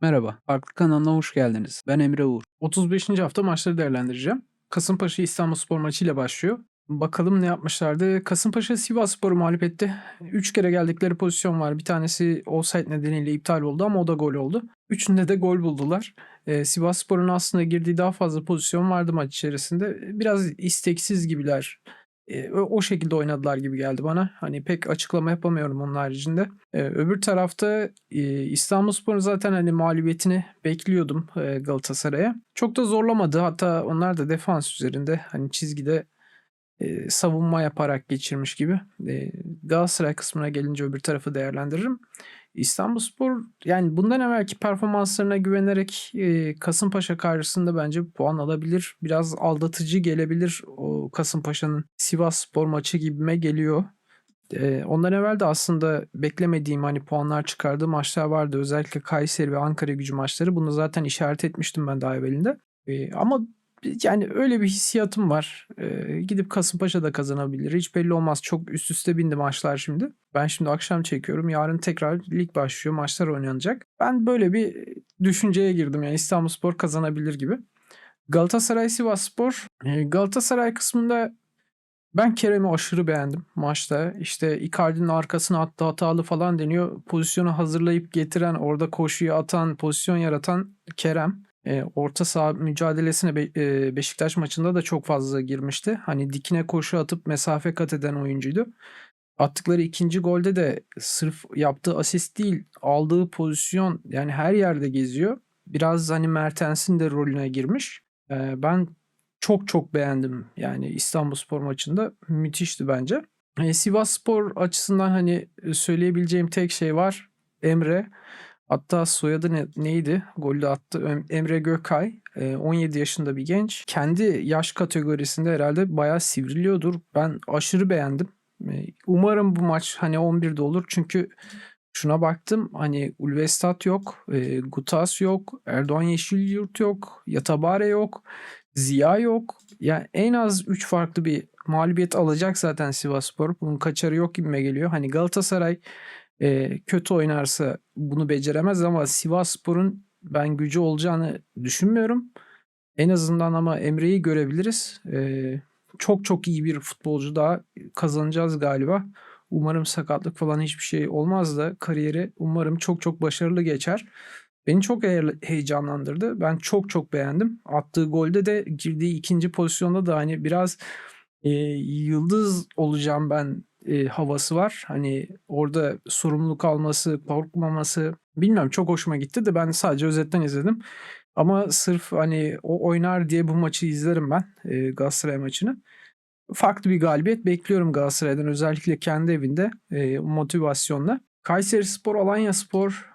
Merhaba, Farklı kanalına hoş geldiniz. Ben Emre Uğur. 35. hafta maçları değerlendireceğim. Kasımpaşa İstanbulspor maçıyla başlıyor. Bakalım ne yapmışlardı. Kasımpaşa Sivasspor'u mağlup etti. 3 kere geldikleri pozisyon var. Bir tanesi offside nedeniyle iptal oldu ama o da gol oldu. Üçünde de gol buldular. Ee, Sivasspor'un aslında girdiği daha fazla pozisyon vardı maç içerisinde. Biraz isteksiz gibiler. Ee, o şekilde oynadılar gibi geldi bana. Hani pek açıklama yapamıyorum onun haricinde. Ee, öbür tarafta e, İstanbulspor'un zaten hani mağlubiyetini bekliyordum e, Galatasaray'a. Çok da zorlamadı. Hatta onlar da defans üzerinde hani çizgide e, savunma yaparak geçirmiş gibi. E, Galatasaray kısmına gelince öbür tarafı değerlendiririm. İstanbulspor yani bundan evvelki performanslarına güvenerek e, Kasımpaşa karşısında bence puan alabilir. Biraz aldatıcı gelebilir o Kasımpaşa'nın Sivasspor maçı gibime geliyor. E, ondan evvel de aslında beklemediğim hani puanlar çıkardığı maçlar vardı. Özellikle Kayseri ve Ankara gücü maçları. Bunu zaten işaret etmiştim ben daha evvelinde. E, ama yani öyle bir hissiyatım var. Ee, gidip Kasımpaşa da kazanabilir. Hiç belli olmaz. Çok üst üste bindi maçlar şimdi. Ben şimdi akşam çekiyorum. Yarın tekrar lig başlıyor. Maçlar oynanacak. Ben böyle bir düşünceye girdim. Yani İstanbulspor kazanabilir gibi. Galatasaray Sivasspor. Ee, Galatasaray kısmında ben Kerem'i aşırı beğendim maçta. İşte Icardi'nin arkasına attı hatalı falan deniyor. Pozisyonu hazırlayıp getiren, orada koşuyu atan, pozisyon yaratan Kerem. E, orta saha mücadelesine Be- e, Beşiktaş maçında da çok fazla girmişti. Hani dikine koşu atıp mesafe kat eden oyuncuydu. Attıkları ikinci golde de sırf yaptığı asist değil, aldığı pozisyon yani her yerde geziyor. Biraz hani Mertens'in de rolüne girmiş. E, ben çok çok beğendim yani İstanbulspor maçında. Müthişti bence. E, Sivasspor açısından hani söyleyebileceğim tek şey var. Emre. Hatta soyadı ne, neydi? Golü attı. Em- Emre Gökay. e, 17 yaşında bir genç. Kendi yaş kategorisinde herhalde bayağı sivriliyordur. Ben aşırı beğendim. E, Umarım bu maç hani 11'de olur. Çünkü şuna baktım hani Ulvestat yok. e, Gutas yok. Erdoğan Yeşilyurt yok. Yatabare yok. Ziya yok. Yani en az 3 farklı bir mağlubiyet alacak zaten Sivasspor. Bunun kaçarı yok gibime geliyor. Hani Galatasaray e, kötü oynarsa bunu beceremez ama Sivasspor'un ben gücü olacağını düşünmüyorum. En azından ama Emre'yi görebiliriz. E, çok çok iyi bir futbolcu daha kazanacağız galiba. Umarım sakatlık falan hiçbir şey olmaz da kariyeri umarım çok çok başarılı geçer. Beni çok he- heyecanlandırdı. Ben çok çok beğendim. Attığı golde de girdiği ikinci pozisyonda da hani biraz e, yıldız olacağım ben e, havası var. Hani orada sorumluluk alması, korkmaması bilmiyorum çok hoşuma gitti de ben sadece özetten izledim. Ama sırf hani o oynar diye bu maçı izlerim ben e, Galatasaray maçını. Farklı bir galibiyet bekliyorum Galatasaray'dan özellikle kendi evinde e, motivasyonla. Kayseri Spor, Alanya Spor.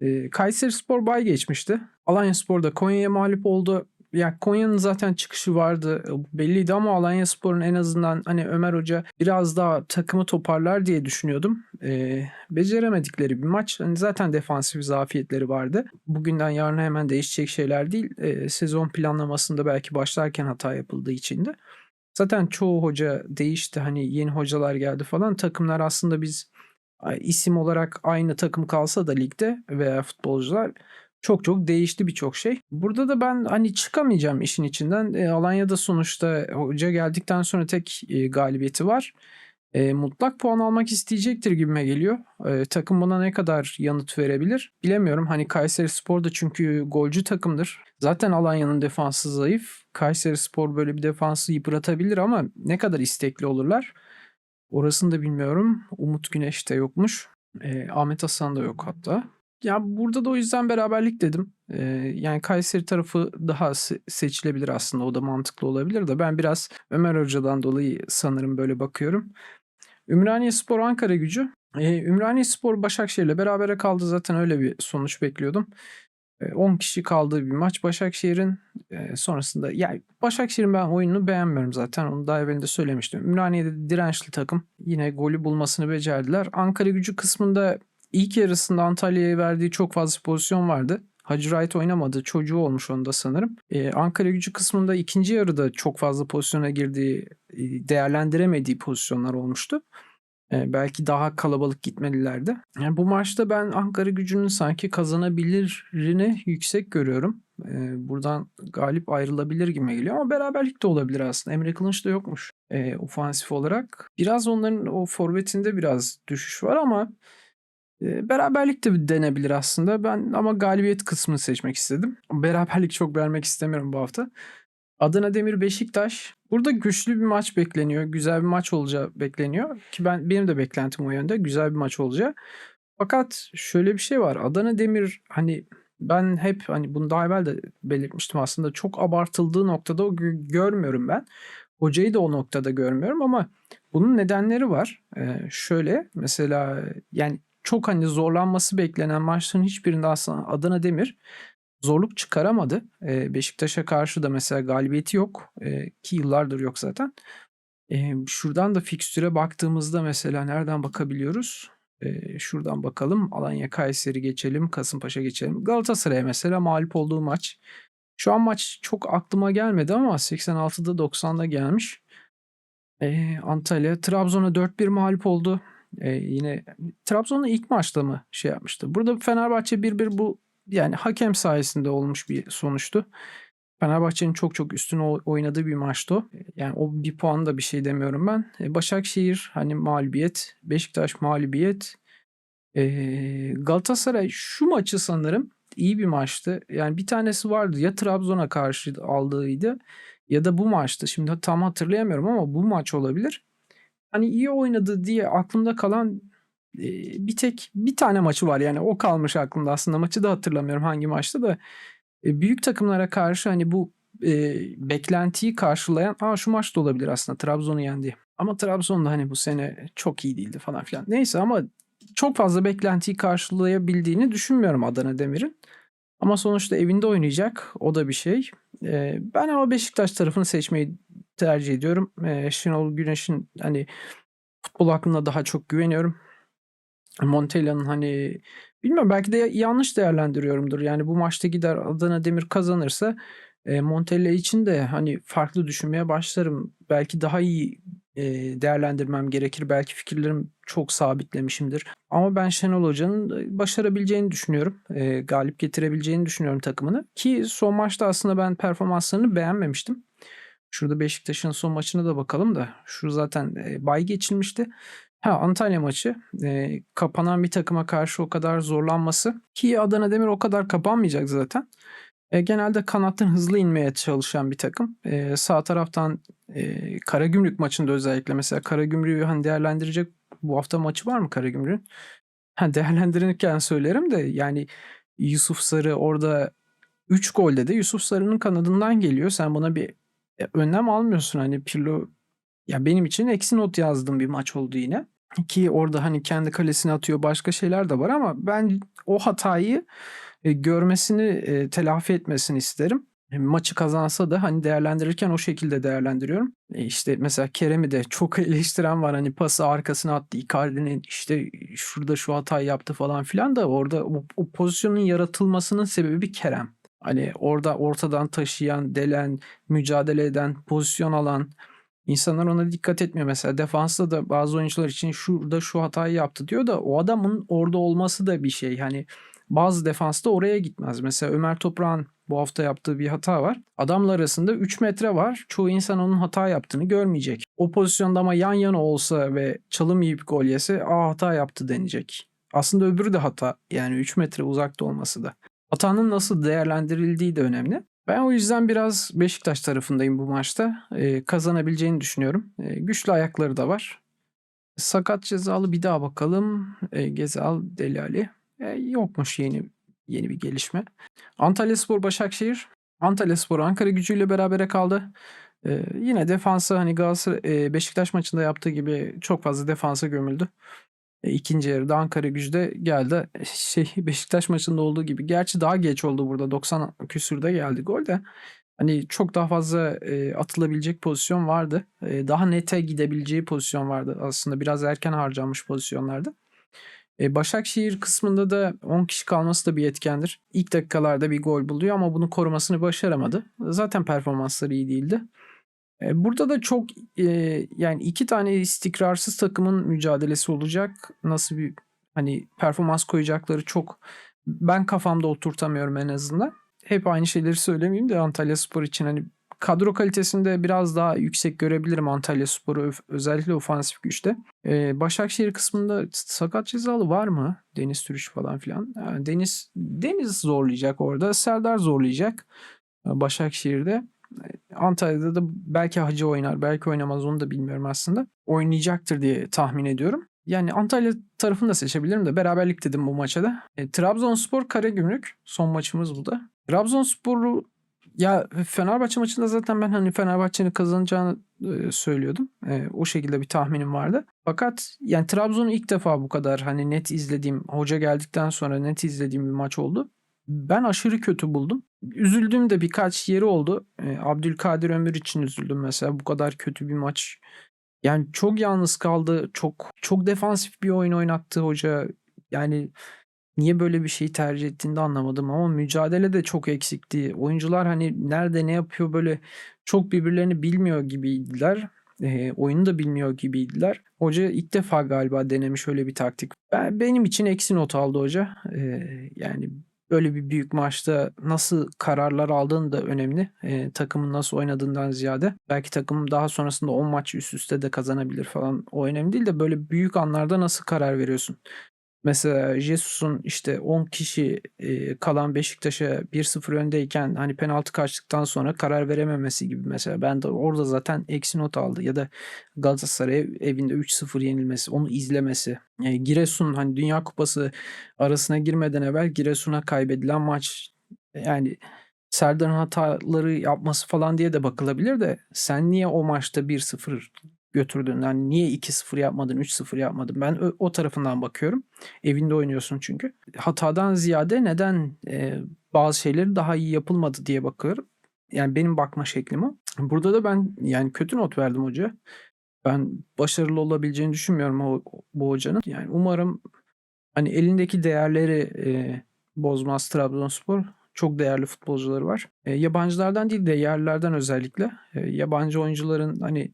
E, Kayseri Spor bay geçmişti. Alanya Spor da Konya'ya mağlup oldu. Ya Konya'nın zaten çıkışı vardı e, belliydi ama Alanya Spor'un en azından hani Ömer Hoca biraz daha takımı toparlar diye düşünüyordum. E, beceremedikleri bir maç. Hani zaten defansif zafiyetleri vardı. Bugünden yarına hemen değişecek şeyler değil. E, sezon planlamasında belki başlarken hata yapıldığı için de. Zaten çoğu hoca değişti. Hani yeni hocalar geldi falan. Takımlar aslında biz isim olarak aynı takım kalsa da ligde veya futbolcular çok çok değişti birçok şey. Burada da ben hani çıkamayacağım işin içinden. E, Alanya'da sonuçta hoca geldikten sonra tek e, galibiyeti var. E, mutlak puan almak isteyecektir gibime geliyor. E, takım buna ne kadar yanıt verebilir bilemiyorum. Hani Kayseri Spor da çünkü golcü takımdır. Zaten Alanya'nın defansı zayıf. Kayseri Spor böyle bir defansı yıpratabilir ama ne kadar istekli olurlar? Orasını da bilmiyorum. Umut Güneş de yokmuş. E, Ahmet Hasan da yok hatta. Ya burada da o yüzden beraberlik dedim. Ee, yani Kayseri tarafı daha se- seçilebilir aslında. O da mantıklı olabilir de ben biraz Ömer Hoca'dan dolayı sanırım böyle bakıyorum. Ümraniye Spor Ankara gücü. Ee, Ümraniye Spor Başakşehir'le berabere kaldı. Zaten öyle bir sonuç bekliyordum. Ee, 10 kişi kaldığı bir maç Başakşehir'in e, sonrasında. Yani Başakşehir'in ben oyununu beğenmiyorum zaten. Onu daha evvelinde söylemiştim. Ümraniye'de dirençli takım. Yine golü bulmasını becerdiler. Ankara gücü kısmında ilk yarısında Antalya'ya verdiği çok fazla pozisyon vardı. Hacı Wright oynamadı. Çocuğu olmuş onda sanırım. Ee, Ankara gücü kısmında ikinci yarıda çok fazla pozisyona girdiği, e, değerlendiremediği pozisyonlar olmuştu. Eee, belki daha kalabalık gitmelilerdi. Yani, bu maçta ben Ankara Gücü'nün sanki kazanabilirini yüksek görüyorum. Eee, buradan galip ayrılabilir gibime geliyor ama beraberlik de olabilir aslında. Emre Kılınç da yokmuş, eee, ofansif olarak. Biraz onların o forvetinde biraz düşüş var ama, beraberlik de denebilir aslında. Ben ama galibiyet kısmını seçmek istedim. Beraberlik çok vermek istemiyorum bu hafta. Adana Demir Beşiktaş. Burada güçlü bir maç bekleniyor. Güzel bir maç olacağı bekleniyor ki ben benim de beklentim o yönde. Güzel bir maç olacak. Fakat şöyle bir şey var. Adana Demir hani ben hep hani bunu daha evvel de belirtmiştim aslında çok abartıldığı noktada o gö- görmüyorum ben. Hocayı da o noktada görmüyorum ama bunun nedenleri var. Ee, şöyle mesela yani çok hani zorlanması beklenen maçların hiçbirinde aslında Adana Demir zorluk çıkaramadı. Eee, Beşiktaş'a karşı da mesela galibiyeti yok, eee, ki yıllardır yok zaten. Eee, şuradan da fikstüre baktığımızda mesela nereden bakabiliyoruz? Şuradan bakalım. Alanya Kayseri geçelim, Kasımpaşa geçelim. Galatasaray'a mesela mağlup olduğu maç. Şu an maç çok aklıma gelmedi ama 86'da 90'da gelmiş. Antalya Trabzon'a 4-1 mağlup oldu. Eee, yine Trabzon'un ilk maçta mı şey yapmıştı? Burada Fenerbahçe 1-1 bu yani hakem sayesinde olmuş bir sonuçtu. Fenerbahçe'nin çok çok üstün oynadığı bir maçtı o. Yani o bir puan da bir şey demiyorum ben. E, Başakşehir hani mağlubiyet, Beşiktaş mağlubiyet. E, Galatasaray şu maçı sanırım iyi bir maçtı. Yani bir tanesi vardı ya Trabzon'a karşı aldığıydı ya da bu maçtı. Şimdi tam hatırlayamıyorum ama bu maç olabilir. Hani iyi oynadı diye aklımda kalan e, bir tek bir tane maçı var yani o kalmış aklımda aslında maçı da hatırlamıyorum hangi maçta da e, büyük takımlara karşı hani bu e, beklentiyi karşılayan aa şu maç da olabilir aslında Trabzon'u yendi. Ama Trabzon da hani bu sene çok iyi değildi falan filan. Neyse ama çok fazla beklentiyi karşılayabildiğini düşünmüyorum Adana Demir'in. Ama sonuçta evinde oynayacak. O da bir şey. E, ben ama Beşiktaş tarafını seçmeyi tercih ediyorum. E, Şenol Güneş'in hani futbol hakkında daha çok güveniyorum. Montella'nın hani bilmiyorum belki de yanlış değerlendiriyorumdur. Yani bu maçta gider Adana Demir kazanırsa e, Montella için de hani farklı düşünmeye başlarım. Belki daha iyi e, değerlendirmem gerekir. Belki fikirlerim çok sabitlemişimdir. Ama ben Şenol Hoca'nın başarabileceğini düşünüyorum. E, galip getirebileceğini düşünüyorum takımını. Ki son maçta aslında ben performanslarını beğenmemiştim. Şurada Beşiktaş'ın son maçına da bakalım da. Şu zaten e, bay geçilmişti. Ha Antalya maçı e, kapanan bir takıma karşı o kadar zorlanması ki Adana Demir o kadar kapanmayacak zaten. E, genelde kanattan hızlı inmeye çalışan bir takım. E, sağ taraftan e, Karagümrük maçında özellikle mesela Karagümrük'ü hani değerlendirecek bu hafta maçı var mı Karagümrük'ün? Ha, değerlendirirken söylerim de yani Yusuf Sarı orada 3 golde de Yusuf Sarı'nın kanadından geliyor. Sen buna bir e, önlem almıyorsun. Hani Pirlo ya benim için eksi not yazdığım bir maç oldu yine. Ki orada hani kendi kalesine atıyor başka şeyler de var ama ben o hatayı e, görmesini e, telafi etmesini isterim. E, maçı kazansa da hani değerlendirirken o şekilde değerlendiriyorum. E, işte mesela Kerem'i de çok eleştiren var hani pası arkasına attı Icardi'nin işte şurada şu hatayı yaptı falan filan da orada o, o pozisyonun yaratılmasının sebebi Kerem. Hani orada ortadan taşıyan, delen, mücadele eden, pozisyon alan İnsanlar ona dikkat etmiyor. Mesela defansta da bazı oyuncular için şurada şu hatayı yaptı diyor da o adamın orada olması da bir şey. Hani bazı defansta oraya gitmez. Mesela Ömer Toprağ'ın bu hafta yaptığı bir hata var. Adamlar arasında 3 metre var. Çoğu insan onun hata yaptığını görmeyecek. O pozisyonda ama yan yana olsa ve çalım yiyip gol yese aa hata yaptı denecek. Aslında öbürü de hata. Yani 3 metre uzakta olması da. Hatanın nasıl değerlendirildiği de önemli. Ben o yüzden biraz Beşiktaş tarafındayım bu maçta. Ee, kazanabileceğini düşünüyorum. Ee, güçlü ayakları da var. Sakat cezalı bir daha bakalım. Ee, Gezal Delali. Ee, yokmuş yeni yeni bir gelişme. Antalyaspor Başakşehir. Antalyaspor Ankara gücüyle berabere kaldı. Ee, yine defansa hani Galatasaray e, Beşiktaş maçında yaptığı gibi çok fazla defansa gömüldü. E, ikinci yarıda Ankara gücde geldi. Şey Beşiktaş maçında olduğu gibi. Gerçi daha geç oldu burada. 90 küsürde geldi gol de. Hani çok daha fazla e, atılabilecek pozisyon vardı. E, daha nete gidebileceği pozisyon vardı aslında. Biraz erken harcanmış pozisyonlardı. E, Başakşehir kısmında da 10 kişi kalması da bir etkendir. İlk dakikalarda bir gol buluyor ama bunu korumasını başaramadı. Zaten performansları iyi değildi. Eee, burada da çok, eee, yani 2 tane istikrarsız takımın mücadelesi olacak. Nasıl bir, hani, performans koyacakları çok ben kafamda oturtamıyorum en azından. Hep aynı şeyleri söylemeyeyim de Antalyaspor için, hani, kadro kalitesinde biraz daha yüksek görebilirim Antalyaspor'u öf özellikle ofansif güçte. Eee, Başakşehir kısmında sakat cezalı var mı? Deniz Türüç falan filan. Yani Deniz Deniz zorlayacak orada. Serdar zorlayacak, Başakşehir'de. Antalya'da da belki Hacı oynar, belki oynamaz onu da bilmiyorum aslında. Oynayacaktır diye tahmin ediyorum. Yani Antalya tarafını da seçebilirim de beraberlik dedim bu maça da. Eee, Trabzonspor Karagümrük son maçımız bu da. Trabzonspor'u ya Fenerbahçe maçında zaten ben, hani, Fenerbahçe'nin kazanacağını, ııı, söylüyordum. Eee, o şekilde bir tahminim vardı. Fakat yani Trabzon'u ilk defa bu kadar, hani, net izlediğim, hoca geldikten sonra net izlediğim bir maç oldu. Ben aşırı kötü buldum. Üzüldüğüm de birkaç yeri oldu. Eee, Abdülkadir Ömür için üzüldüm mesela. Bu kadar kötü bir maç. Yani çok yalnız kaldı. Çok çok defansif bir oyun oynattı hoca. Yani niye böyle bir şeyi tercih ettiğini de anlamadım ama mücadele de çok eksikti. Oyuncular, hani, nerede ne yapıyor böyle çok birbirlerini bilmiyor gibiydiler. Eee, oyunu da bilmiyor gibiydiler. Hoca ilk defa galiba denemiş öyle bir taktik. Ben benim için eksi not aldı hoca. Eee, yani böyle bir büyük maçta nasıl kararlar aldığın da önemli. Eee, takımın nasıl oynadığından ziyade. Belki takım daha sonrasında 10 maç üst üste de kazanabilir falan. O önemli değil de böyle büyük anlarda nasıl karar veriyorsun? Mesela Jesus'un, işte, 10 kişi, eee, kalan Beşiktaş'a 1-0 öndeyken, hani, penaltı kaçtıktan sonra karar verememesi gibi mesela. Ben de orada zaten eksi not aldı ya da Galatasaray'a evinde 3-0 yenilmesi, onu izlemesi. Eee, Giresun, hani, Dünya Kupası arasına girmeden evvel Giresun'a kaybedilen maç. Yani Serdar'ın hataları yapması falan diye de bakılabilir de sen niye o maçta 1-0 götürdün? Yani niye 2-0 yapmadın, 3-0 yapmadın? Ben ö o tarafından bakıyorum. Evinde oynuyorsun çünkü. Hatadan ziyade neden, eee, bazı şeyleri daha iyi yapılmadı diye bakıyorum. Yani benim bakma şeklim o. Burada da ben, yani, kötü not verdim hocaya. Ben başarılı olabileceğini düşünmüyorum o bu hocanın. Yani umarım, hani, elindeki değerleri, eee, bozmaz Trabzonspor. Çok değerli futbolcuları var. Eee, yabancılardan değil de yerlilerden özellikle. Eee, yabancı oyuncuların, hani,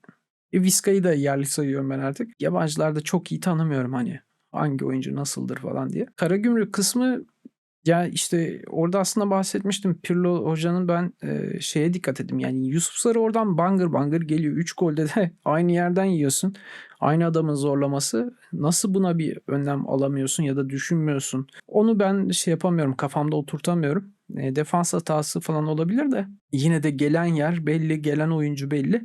e, Vizca'yı da yerli sayıyorum ben artık. Yabancılarda çok iyi tanımıyorum, hani, hangi oyuncu nasıldır falan diye. Karagümrük kısmı, ya, işte, orada aslında bahsetmiştim. Pirlo hocanın ben, eee, şeye dikkat ettim, yani Yusuf Sarı oradan bangır bangır geliyor. 3 golde de aynı yerden yiyorsun. Aynı adamın zorlaması. Nasıl buna bir önlem alamıyorsun ya da düşünmüyorsun? Onu ben şey yapamıyorum, kafamda oturtamıyorum. Eee, defans hatası falan olabilir de yine de gelen yer belli, gelen oyuncu belli.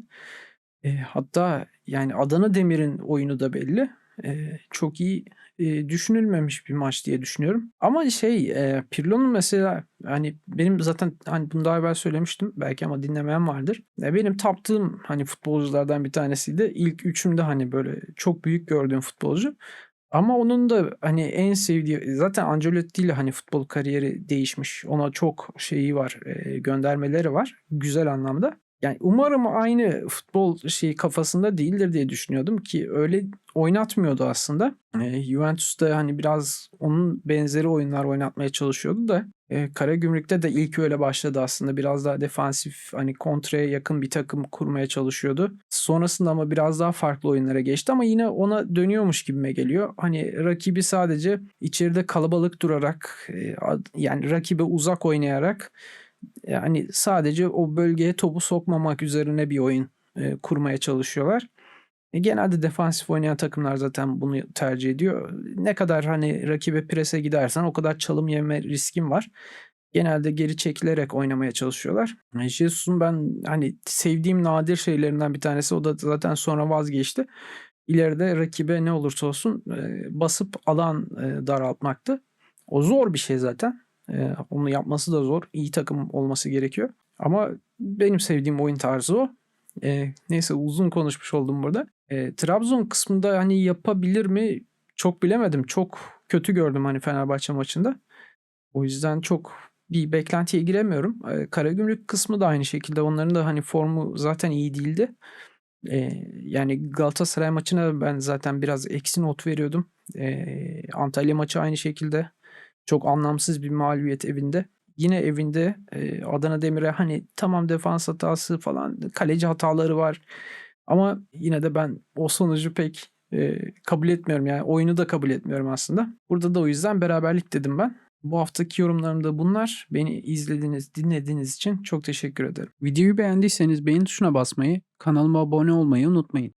Eee, hatta, yani, Adana Demir'in oyunu da belli. Eee, çok iyi, eee, düşünülmemiş bir maç diye düşünüyorum. Ama şey, eee, Pirlo'nun mesela, hani, benim zaten, hani, bunu daha evvel söylemiştim belki ama dinlemeyen vardır. Eee, benim taptığım, hani, futbolculardan bir tanesiydi. İlk üçümde, hani, böyle çok büyük gördüğüm futbolcu. Ama onun da, hani, en sevdiği zaten Ancelotti ile, hani, futbol kariyeri değişmiş. Ona çok şeyi var, eee, göndermeleri var güzel anlamda. Yani umarım aynı futbol şeyi kafasında değildir diye düşünüyordum ki öyle oynatmıyordu aslında. Eee, Juventus'ta, hani, biraz onun benzeri oyunlar oynatmaya çalışıyordu da, eee, Karagümrük'te de ilk öyle başladı aslında. Biraz daha defansif, hani, kontraya yakın bir takım kurmaya çalışıyordu. Sonrasında ama biraz daha farklı oyunlara geçti ama yine ona dönüyormuş gibime geliyor. Hani, rakibi sadece içeride kalabalık durarak, ad yani rakibe uzak oynayarak, yani, sadece o bölgeye topu sokmamak üzerine bir oyun, eee, kurmaya çalışıyorlar. E, genelde defansif oynayan takımlar zaten bunu tercih ediyor. Ne kadar, hani, rakibe prese gidersen o kadar çalım yeme riskin var. Genelde geri çekilerek oynamaya çalışıyorlar. Eee, Jesus'un ben, hani, sevdiğim nadir şeylerinden bir tanesi o da zaten sonra vazgeçti. İleride rakibe ne olursa olsun, eee, basıp alan, eee, daraltmaktı. O zor bir şey zaten. Eee, onu yapması da zor. İyi takım olması gerekiyor. Ama benim sevdiğim oyun tarzı o. Eee, neyse uzun konuşmuş oldum burada. Eee, Trabzon kısmında, hani, yapabilir mi çok bilemedim. Çok kötü gördüm, hani, Fenerbahçe maçında. O yüzden çok bir beklentiye giremiyorum. Eee, Karagümrük kısmı da aynı şekilde. Onların da, hani, formu zaten iyi değildi. Eee, yani Galatasaray maçına ben zaten biraz eksi not veriyordum. Eee, Antalya maçı aynı şekilde. Çok anlamsız bir mağlubiyet evinde. Yine evinde e, Adana Demir'e hani tamam defans hatası falan kaleci hataları var. Ama yine de ben o sonucu pek e, kabul etmiyorum. Yani oyunu da kabul etmiyorum aslında. Burada da o yüzden beraberlik dedim ben. Bu haftaki yorumlarım da bunlar. Beni izlediğiniz, dinlediğiniz için çok teşekkür ederim. Videoyu beğendiyseniz beğen tuşuna basmayı, kanalıma abone olmayı unutmayın.